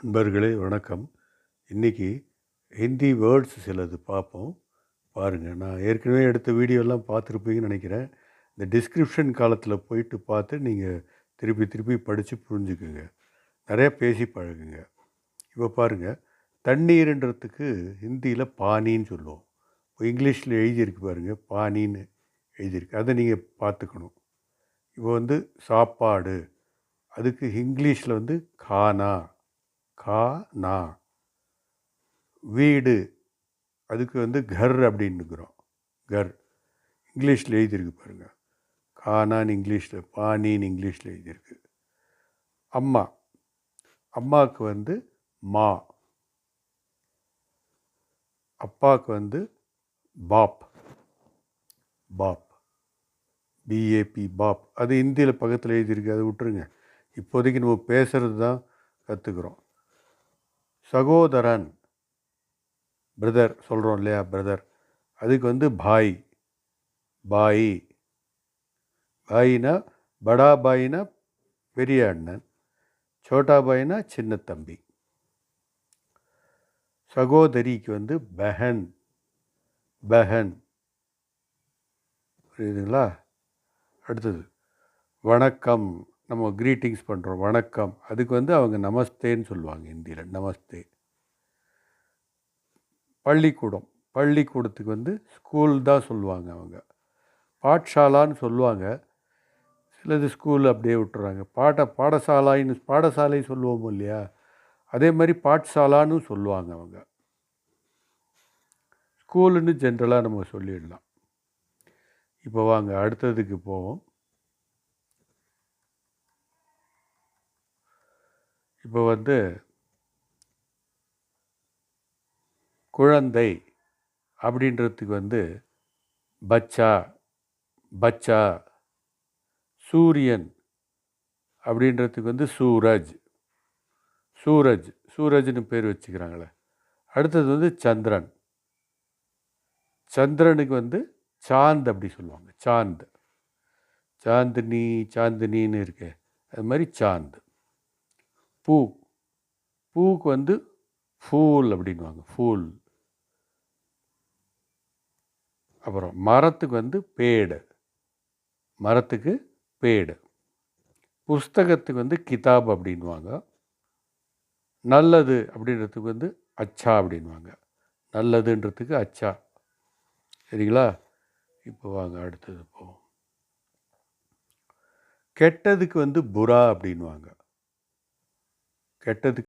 நண்பர்களே வணக்கம். இன்றைக்கி ஹிந்தி வேர்ட்ஸ் சிலது பார்ப்போம். பாருங்கள் நான் ஏற்கனவே எடுத்த வீடியோலாம் பார்த்துருப்பீங்கன்னு நினைக்கிறேன். இந்த டிஸ்கிரிப்ஷன் காலத்தில் போயிட்டு பார்த்து நீங்கள் திருப்பி திருப்பி படித்து புரிஞ்சுக்குங்க. நிறையா பேசி பழகுங்க. இப்போ பாருங்கள் தண்ணீருன்றதுக்கு ஹிந்தியில் பானின்னு சொல்லுவோம். இப்போ இங்கிலீஷில் எழுதியிருக்கு பாருங்கள் பானின்னு எழுதியிருக்கு. அதை நீங்கள் பார்த்துக்கணும். இப்போ வந்து சாப்பாடு அதுக்கு இங்கிலீஷில் வந்து கானா. கா நா. வீடு. அதுக்கு வந்து கர் அப்படின்னுக்கிறோம். கர். இங்கிலீஷில் எழுதியிருக்கு பாருங்கள் கானான்னு இங்கிலீஷில் பானின்னு இங்கிலீஷில் எழுதியிருக்கு. அம்மா. அம்மாவுக்கு வந்து மா. அப்பாவுக்கு வந்து பாப். பாப். PAP pop. அது ஹிந்தியில் பக்கத்தில் எழுதியிருக்கு. அதை விட்டுருங்க. இப்போதைக்கு நம்ம பேசுகிறது தான் கற்றுக்குறோம் சகோதரன். பிரதர் சொல்கிறோம் இல்லையா பிரதர் அதுக்கு வந்து பாய். பாய். பாயினா படா பாயினா பெரிய அண்ணன். சோட்டா பாயினா சின்ன தம்பி. சகோதரிக்கு வந்து பெஹன் பெஹன் புரியுதுங்களா? அடுத்தது வணக்கம். நம்ம க்ரீட்டிங்ஸ் பண்ணுறோம் வணக்கம். அதுக்கு வந்து அவங்க நமஸ்தேன்னு சொல்லுவாங்க ஹிந்தியில் நமஸ்தே. பள்ளிக்கூடம் பள்ளிக்கூடத்துக்கு வந்து ஸ்கூல் தான் சொல்லுவாங்க அவங்க. பாட்ஷாலான்னு சொல்லுவாங்க. சிலது ஸ்கூல் அப்படியே விட்டுறாங்க. பாட பாடசாலான்னு பாடசாலை சொல்லுவோம் இல்லையா? அதே மாதிரி பாட்சாலான்னு சொல்லுவாங்க அவங்க. ஸ்கூலுன்னு ஜென்ரலாக நம்ம சொல்லிடலாம். இப்போ வாங்க அடுத்ததுக்கு போவோம். இப்போ வந்து குழந்தை அப்படின்றதுக்கு வந்து பச்சா பச்சா சூரியன் அப்படின்றதுக்கு வந்து சூரஜ். சூரஜ் சூரஜ்னு பேர் வச்சுக்கிறாங்களே. அடுத்தது வந்து சந்திரன். சந்திரனுக்கு வந்து சாந்த் அப்படி சொல்லுவாங்க சாந்த். சாந்தினி சாந்தினின்னு இருக்கு. அது மாதிரி சாந்த். பூ. பூவுக்கு வந்து ஃபூல் அப்படின்வாங்க ஃபூல் அப்புறம் மரத்துக்கு வந்து பேடு. மரத்துக்கு பேடு. புஸ்தகத்துக்கு வந்து கிதாப் அப்படின்வாங்க நல்லது அப்படின்றதுக்கு வந்து அச்சா அப்படின்வாங்க நல்லதுன்றதுக்கு அச்சா. சரிங்களா? இப்போ வாங்க அடுத்தது போவோம். கெட்டதுக்கு வந்து புறா அப்படின்வாங்க கெட்டதுக்கு